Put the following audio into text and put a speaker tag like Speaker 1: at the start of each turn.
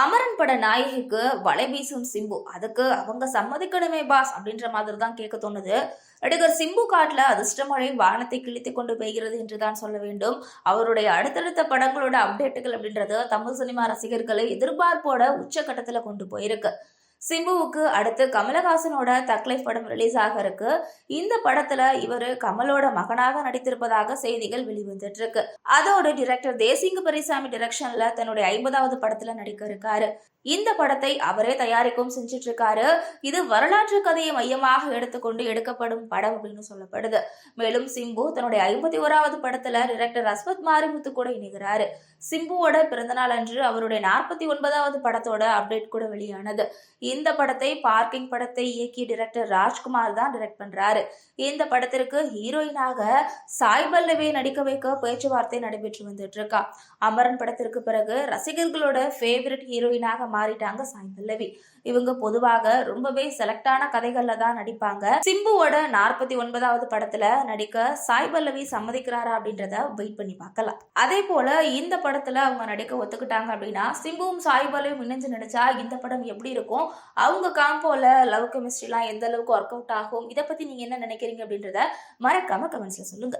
Speaker 1: அமரன் பட நாயகிக்கு வலை வீசும் சிம்பு. அதுக்கு அவங்க சம்மதிக்கணுமே பாஸ் அப்படின்ற மாதிரி தான் கேட்க தோணுது. நடிகர் சிம்பு காட்டில் அதிர்ஷ்டமழை வானத்தை கிழித்து கொண்டு பெய்கிறது என்றுதான் சொல்ல வேண்டும். அவருடைய அடுத்தடுத்த படங்களோட அப்டேட்டுகள் அப்படின்றது தமிழ் சினிமா ரசிகர்களை எதிர்பார்ப்போட உச்சக்கட்டத்துல கொண்டு போயிருக்கு. சிம்புவுக்கு அடுத்து கமலஹாசனோட தக்லைஃப் படம் ரிலீஸ் ஆக இருக்கு. இந்த படத்துல இவரு கமலோட மகனாக நடித்திருப்பதாக செய்திகள் வெளிவந்துட்டு இருக்கு அதோட டிரெக்டர் தேசிங்க பரிசாமி டிரெக்ஷன்ல தன்னுடைய ஐம்பதாவது படத்துல நடிக்க இருக்காரு. இந்த படத்தை அவரே தயாரிக்கவும் செஞ்சுட்டு இருக்காரு இது வரலாற்று கதையை மையமாக எடுத்துக்கொண்டு எடுக்கப்படும் படம் அப்படின்னு சொல்லப்படுது. மேலும் சிம்பு தன்னுடைய ஐம்பத்தி ஓராவது படத்துல டிரெக்டர் அஸ்வத் மாரிமுத்து கூட இணைகிறாரு. சிம்புவோட பிறந்தநாள் அன்று அவருடைய நாற்பத்தி ஒன்பதாவது படத்தோட அப்டேட் கூட வெளியானது. இந்த படத்தை பார்க்கிங் படத்தை இயக்கிய டிரெக்டர் ராஜ்குமார் தான் டிரெக்ட் பண்றாரு. இந்த படத்திற்கு ஹீரோயினாக சாய் பல்லவியை நடிக்க வைக்க பேச்சுவார்த்தை நடைபெற்று வந்துட்டு இருக்கா அமரன் படத்திற்கு பிறகு ரசிகர்களோட ஃபேவரட் ஹீரோயினாக மாறிட்டாங்க சாய் பல்லவி. இவங்க பொதுவாக ரொம்பவே செலக்டான கதைகள்ல தான் நடிப்பாங்க. சிம்புவோட நாற்பத்தி ஒன்பதாவது படத்துல நடிக்க சாய் பல்லவி சம்மதிக்கிறாரா அப்படின்றத வெயிட் பண்ணி பார்க்கலாம். அதே போல இந்த படத்துல அவங்க நடிக்க ஒத்துக்கிட்டாங்க அப்படின்னா சிம்புவும் சாய் பல்லவியும் இணைஞ்சு நடிச்சா இந்த படம் எப்படி இருக்கும்? அவங்க காம்போல லவ் கெமிஸ்ட்ரிலாம் எந்த அளவுக்கு ஒர்க் அவுட் ஆகும் இதை பத்தி நீங்க என்ன நினைக்கிறீங்க அப்படின்றத மறக்காம கமெண்ட்ஸ்ல சொல்லுங்க.